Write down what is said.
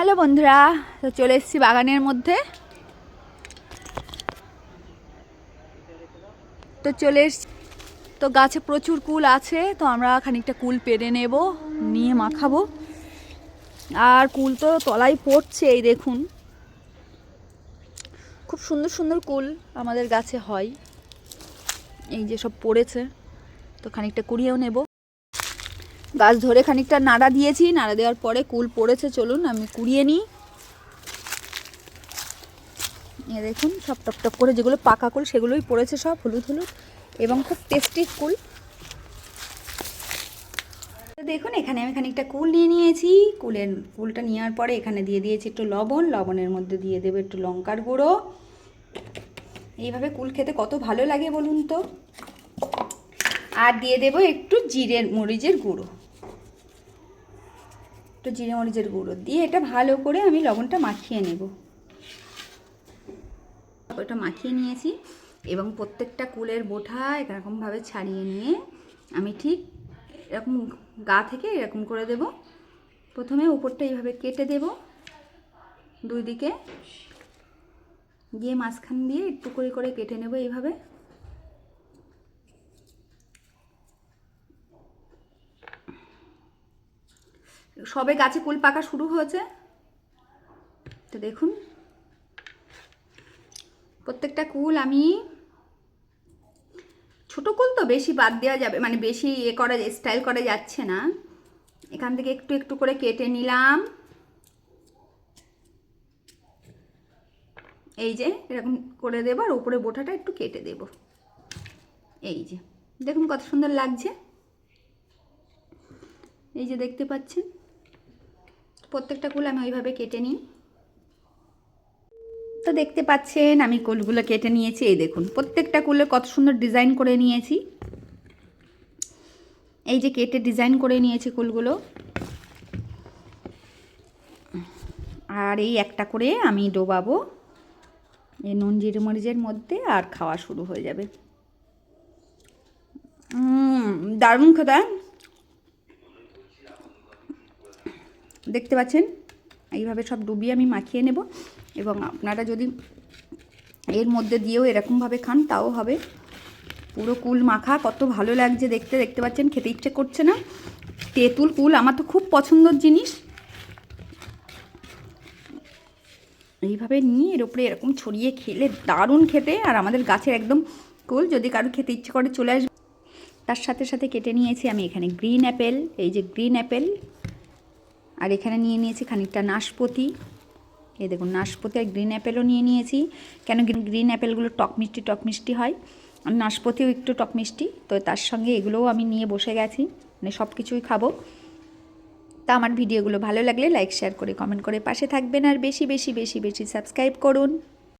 Hello বন্ধুরা, তো চলে এসেছি বাগানের মধ্যে। তো চলে এসছি তো গাছে প্রচুর কুল আছে, তো আমরা খানিকটা কুল পেরে নেব, নিয়ে মাখাবো। আর কুল তো তলায় পড়ছে, এই দেখুন। খুব সুন্দর সুন্দর কুল আমাদের গাছে হয়। এই যে সব পড়েছে, তো খানিকটা কুড়িয়েও নেব। গাছ ধরে খানিকটা নাড়া দিয়েছি, নাড়া দেওয়ার পরে কুল পড়েছে, চলুন আমি কুড়িয়ে নিই। এ দেখুন, সব টপ টপ করে যেগুলো পাকা কুল, সেগুলোই পড়েছে সব, হলুদ হলুদ এবং খুব টেস্টি কুল। দেখুন, এখানে আমি খানিকটা কুল নিয়ে নিয়েছি। কুলের, কুলটা নেওয়ার পরে এখানে দিয়ে দিয়েছি একটু লবণ, লবণের মধ্যে দিয়ে দেবো একটু লঙ্কার গুঁড়ো। এইভাবে কুল খেতে কত ভালো লাগে বলুন তো। আর দিয়ে দেব একটু জিরের মরিচের গুঁড়ো। একটু জিরে মরিচের গুঁড়ো দিয়ে এটা ভালো করে আমি লবণটা মাখিয়ে নেব। ওটা মাখিয়ে নিয়েছি এবং প্রত্যেকটা কুলের বোঠা এরকমভাবে ছাড়িয়ে নিয়ে আমি ঠিক এরকম গা থেকে এরকম করে দেব। প্রথমে উপরটা এইভাবে কেটে দেব। দুই দিকে দিয়ে মাঝখান দিয়ে একটু করে করে কেটে নেব এইভাবে। সবে গাছে কুল পাকা শুরু হয়েছে। তো দেখুন। প্রত্যেকটা কুল আমি, ছোট কুল তো বেশি বাদ দেওয়া যাবে মানে বেশি এ করা স্টাইল করা যাচ্ছে না। এখান থেকে একটু একটু করে কেটে নিলাম। এই যে, এরকম করে দেবো আর উপরে বোটাটা একটু কেটে দেব। এই যে, দেখুন কত সুন্দর লাগছে। এই যে দেখতে পাচ্ছেন? প্রত্যেকটা কুল আমি ওইভাবে কেটে নিই। তো দেখতে পাচ্ছেন, আমি কুলগুলো কেটে নিয়েছি। এই দেখুন, প্রত্যেকটা কুলে কত সুন্দর ডিজাইন করে নিয়েছি। এই যে কেটে ডিজাইন করে নিয়েছি কুলগুলো। আর এই একটা করে আমি ডোবাবো। এই নুন, জিরে, মরিচের মধ্যে আর খাওয়া শুরু হয়ে যাবে। দারুণ খেতে। দেখতে পাচ্ছেন? এইভাবে সব ডুবিয়ে আমি মাখিয়ে নেব এবং আপনারা যদি এর মধ্যে দিয়েও এরকমভাবে খান, তাও হবে। পুরো কুল মাখা, কত ভালো লাগছে দেখতে দেখতে পাচ্ছেন? খেতে ইচ্ছে করছে না। তেঁতুল কুল আমার তো খুব পছন্দের জিনিস। এইভাবে নিয়ে এর উপরে এরকম ছড়িয়ে খেলে দারুণ খেতে, আর আমাদের গাছের একদম কুল। যদি কারও খেতে ইচ্ছে করে চলে আসবে, তার সাথে সাথে কেটে নিয়েছি আমি এখানে গ্রিন অ্যাপেল। এই যে গ্রিন অ্যাপেল আর এখানে নিয়ে নিয়েছি খানিকটা নাশপতি। এ দেখুন, নাশপতি আর গ্রিন অ্যাপেলও নিয়ে নিয়েছি। কেন গ্রিন অ্যাপেলগুলো টক মিষ্টি টক মিষ্টি হয়? আর নাশপতিও একটু টক মিষ্টি। তো তার সঙ্গে এগুলোও আমি নিয়ে বসে গেছি। মানে সব কিছুই খাব। তা আমার ভিডিওগুলো ভালো লাগলে লাইক শেয়ার করে কমেন্ট করে পাশে থাকবেন। আর বেশি বেশি বেশি বেশি সাবস্ক্রাইব করুন।